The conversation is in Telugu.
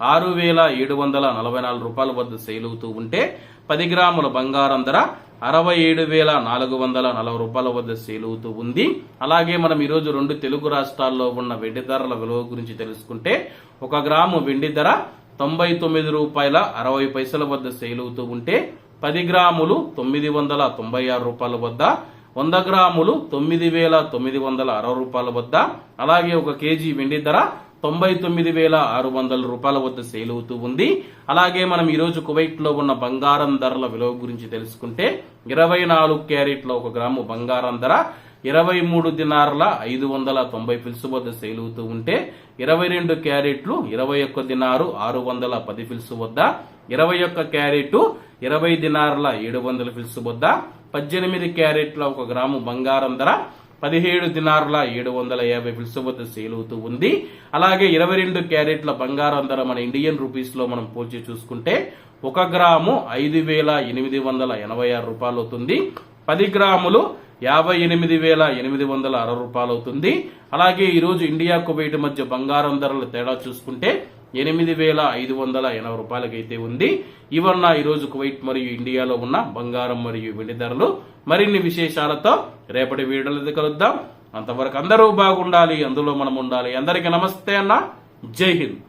ఆరు వేల ఏడు వందల నలభై నాలుగు రూపాయల వద్ద సేల్ అవుతూ ఉంటే పది గ్రాముల బంగారం ధర అరవై ఏడు వేల నాలుగు వందల నలభై రూపాయల వద్ద సేల్ అవుతూ ఉంది. అలాగే మనం ఈరోజు రెండు తెలుగు రాష్ట్రాల్లో ఉన్న వెండి ధరల విలువ గురించి తెలుసుకుంటే ఒక గ్రాము వెండి ధర తొంభై తొమ్మిది రూపాయల అరవై పైసల వద్ద సేల్ అవుతూ ఉంటే పది గ్రాములు తొమ్మిది వందల తొంభై ఆరు రూపాయల వద్ద వంద గ్రాములు తొమ్మిది వేల తొమ్మిది వందల అరవై రూపాయల వద్ద అలాగే ఒక కేజీ వెండి ధర తొంభై తొమ్మిది వేల ఆరు వందల రూపాయల వద్ద సేల్ అవుతూ ఉంది. అలాగే మనం ఈరోజు కువైట్లో ఉన్న బంగారం ధరల విలువ గురించి తెలుసుకుంటే ఇరవై నాలుగు క్యారెట్ల ఒక గ్రాము బంగారం ధర ఇరవై మూడు దినార్ల ఐదు వందల తొంభై ఫిల్స్ వద్ద సేల్ అవుతూ ఉంటే ఇరవై రెండు క్యారెట్లు ఇరవై ఒక్క దినారు ఆరు వందల పది ఫిల్స్ వద్ద ఇరవై ఒక్క క్యారెట్ ఇరవై దినార్ల ఏడు వందల ఫిల్స్ వద్ద పద్దెనిమిది క్యారెట్ల ఒక గ్రాము బంగారం ధర పదిహేడు దినార్ల ఏడు వందల యాభై పిలుసు వద్ద సేల్ అవుతూ ఉంది. అలాగే ఇరవై రెండు క్యారెట్ల బంగారం ధర మన ఇండియన్ రూపీస్లో మనం పోల్చి చూసుకుంటే ఒక గ్రాము ఐదు వేల ఎనిమిది వందల ఎనభై ఆరు రూపాయలు అవుతుంది. పది గ్రాములు యాభై ఎనిమిది వేల ఎనిమిది వందల అరవై రూపాయలు అవుతుంది. అలాగే ఈరోజు ఇండియా కువైట్ మధ్య బంగారం ధరల తేడా చూసుకుంటే ఎనిమిది వేల ఐదు వందల ఎనభై రూపాయలకైతే ఉంది. ఇవన్న ఈరోజు కువైట్ మరియు ఇండియాలో ఉన్న బంగారం మరియు వెండి ధరలు మరిన్ని విశేషాలతో రేపటి వీడియోలో కలుద్దాం. అంతవరకు అందరూ బాగుండాలి అందులో మనం ఉండాలి. అందరికీ నమస్తే అన్న. జై హింద్.